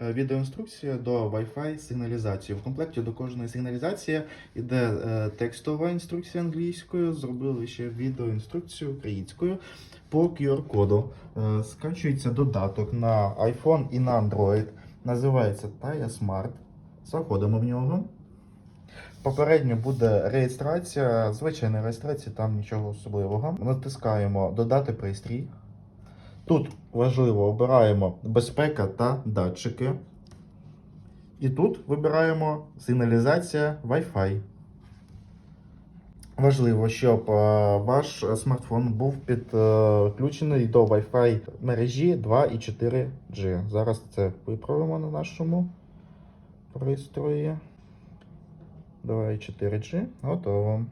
е, відеоінструкція до Wi-Fi сигналізації. В комплекті до кожної сигналізації йде е, текстова інструкція англійською. Зробили ще відеоінструкцію українською по QR-коду. Е, Скачується додаток на iPhone і на Android. Називається Taya Smart. Заходимо в нього. Попередньо буде реєстрація, звичайна реєстрація, там нічого особливого. Натискаємо Додати пристрій. Тут важливо обираємо безпека та датчики. І тут вибираємо сигналізація Wi-Fi. Важливо, щоб е, ваш смартфон був підключений до Wi-Fi мережі 2 і 4G. Зараз це виправимо на нашому пристрої. 2 і 4G. Готово.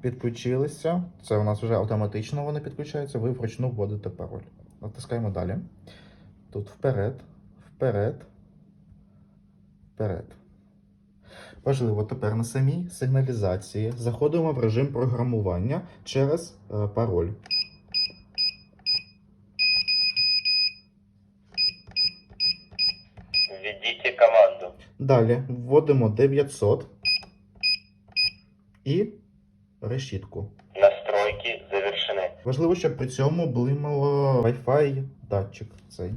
Підключилися. Це у нас вже автоматично воно підключається. Ви вручну вводите пароль. Натискаємо далі. Тут вперед, вперед, вперед. Важливо тепер на самій сигналізації заходимо в режим програмування через е, пароль. Введите команду. Далі вводимо 900 і решітку. Настройки завершены. Важливо, щоб при цьому блимало Wi-Fi датчик цей.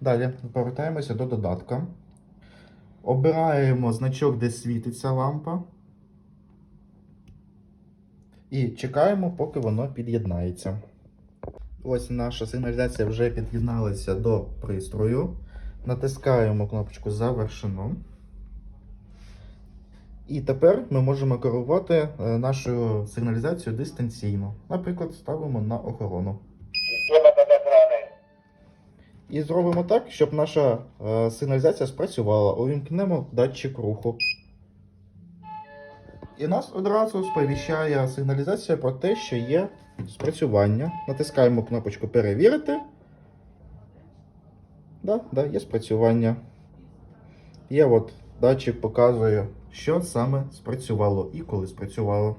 Далі повертаємося до додатка. Обираємо значок, де світиться лампа. І чекаємо, поки воно під'єднається. Ось наша сигналізація вже під'єдналася до пристрою. Натискаємо кнопочку Завершено. І тепер ми можемо керувати е, нашою сигналізацією дистанційно. Наприклад, ставимо на охорону. І зробимо так, щоб наша е, сигналізація спрацювала. Увімкнемо датчик руху. І нас одразу сповіщає сигналізація про те, що є спрацювання. Натискаємо кнопочку Перевірити. Да, да, є спрацювання. Є от датчик показує, що саме спрацювало і коли спрацювало.